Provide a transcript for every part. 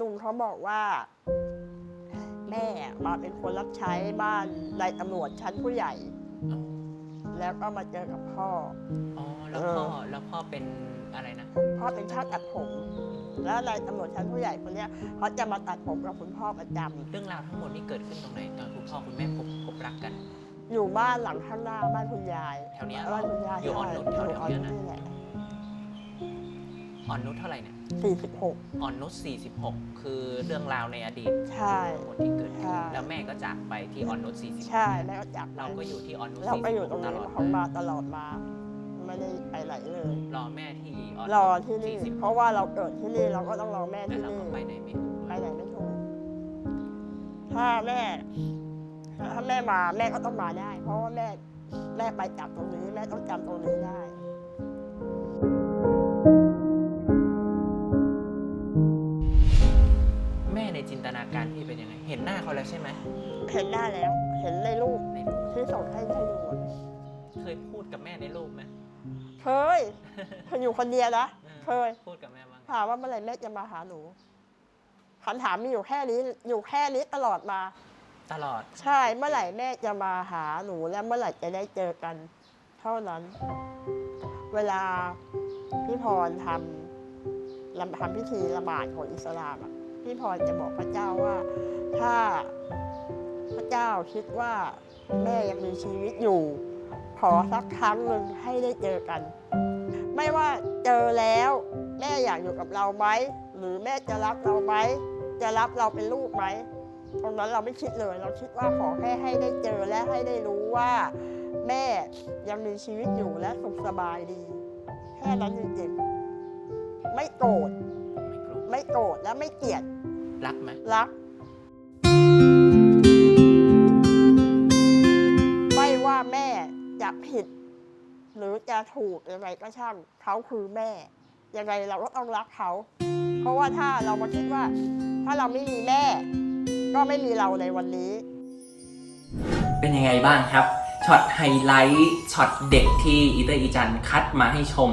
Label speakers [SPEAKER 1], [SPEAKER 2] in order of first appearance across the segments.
[SPEAKER 1] ลุงเขาบอกว่า แม่มาเป็นคนรับใช้บ้านนายตำรวจชั้นผู้ใหญ่ แล้วก็มาเจอกับพ่อ
[SPEAKER 2] อ๋อ แล้วเออพ่อ แล้วพ่อเป็นอะไรนะ
[SPEAKER 1] พ่อเป็นช่างตัดผม แล้วนายตำรวจชั้นผู้ใหญ่คนเนี้ยเขาจะมาตัดผมกับคุณพ่อประจำ
[SPEAKER 2] เรื่องราวทั้งหมดนี่เกิดขึ้นตรงไหนตอนคุณพ่อคุณแม่พบพบรักกัน
[SPEAKER 1] อยู่บ้านหลังข้างหน้าบ้านคุณยาย แถวเนี้ยบ้านคุณยายอยู่อ่อนนุชแถวๆยู่อ่อนเนี้ยนุนะชนี่แหละ
[SPEAKER 2] อ่อนนุชเท่าไหร่เนี่ย
[SPEAKER 1] สี่สิบหก
[SPEAKER 2] อ่อนนุช46 คือเรื่องราวในอดีต
[SPEAKER 1] ใช่ ทั้ง
[SPEAKER 2] หมดที่เกิดขึ้นใช่ แล้วแม่ก็จากไปที่อ่อนนุชใช่
[SPEAKER 1] แม่ก็จับ40เราก
[SPEAKER 2] ็อยู่ที่อ่อนนุชเราก็อยู่ตรง46ตนี้ลอดเขาม
[SPEAKER 1] าตลอดมา ไม่ได้ไปไหนเลย
[SPEAKER 2] รอแม่ที่อ่อนรอที่นี่40
[SPEAKER 1] เพราะว่าเราเกิดที่นี่เราก็ต้องรอแม่แต่ที่เรานี่ก็ไป
[SPEAKER 2] ไหนไม่ถูกไปไหน
[SPEAKER 1] ไม่ถูกถ้าแม่ ถ้าแม่มาแม่ก็ต้องมาได้ เพราะว่าแม่แม่ไปจับตรงนี้แม่ต้องจำตรงนี้ได้
[SPEAKER 2] ในจินตนาการพี่เป็นยังไง เห็นหน้าเขาแล้วใช่ไหม
[SPEAKER 1] เห็นได้แล้ว เห็นในรูป
[SPEAKER 2] ในรูปที่ส
[SPEAKER 1] ่งให้ให้ดูอะ
[SPEAKER 2] เคยพูดกับแม่ในรูปไหม
[SPEAKER 1] เคย
[SPEAKER 2] เคยอยู
[SPEAKER 1] ่คนเดียวนะออเคย
[SPEAKER 2] พูดกับแม่บ้างถ
[SPEAKER 1] ามว่าเมื่อไหร่แม่จะมาหาหนูคำถามมีอยู่แค่นี้อยู่แค่นี้ตลอดมา
[SPEAKER 2] ตลอด ใช่เมื่อไหร่
[SPEAKER 1] แม่จะมาหาหนูและเมื่อไหร่จะได้เจอกัน เท่านั้น เวลาพี่พรทำลำทำพิธีละหมาดของอิสลามอะ พี่พรจะบอกพระเจ้าว่า ถ้าพระเจ้าคิดว่าแม่ยังมีชีวิตอยู่ ขอสักครั้งหนึ่งให้ได้เจอกัน ไม่ว่าเจอแล้วแม่อยากอยู่กับเราไหมหรือแม่จะรักเราไหมจะรับเราเป็นลูกไหมตรงนั้นเราไม่คิดเลย เราคิดว่าขอแค่ให้ได้เจอและให้ได้รู้ว่า แม่ยังมีชีวิตอยู่และสุขสบายดี แค่นั้นจริงๆไม่โกรธ ไม่โกรธไม่โกรธและไม่เกลียด
[SPEAKER 2] รักไหม
[SPEAKER 1] รัก ไม่ว่าแม่จะผิด หรือจะถูกยังไงก็ช่างเขาคือแม่ยังไงเราก็ต้องรักเขา เพราะว่าถ้าเรามาคิดว่า ถ้าเราไม่มีแม่ ก็ไม่มีเราในวันนี้
[SPEAKER 2] เป็นยังไงบ้างครับช็อตไฮไลท์ช็อตเด็กที่อีเตอร์อีจันคัดมาให้ชม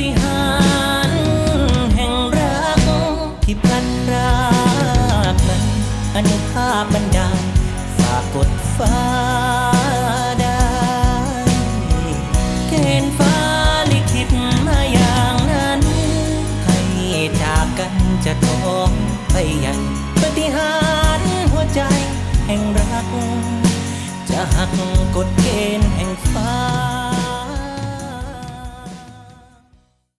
[SPEAKER 3] ฏิหารแห่งรักที่พลันรากนั้นอนุภาพบันดาลฝากกดฟ้าได้เกณฟาลิขิตมาอย่างนั้น ให้จากกันจะท้องไปยันปฏิหารหัวใจแห่งรัก จะหักกฎเกณฑ์แห่งฟ้า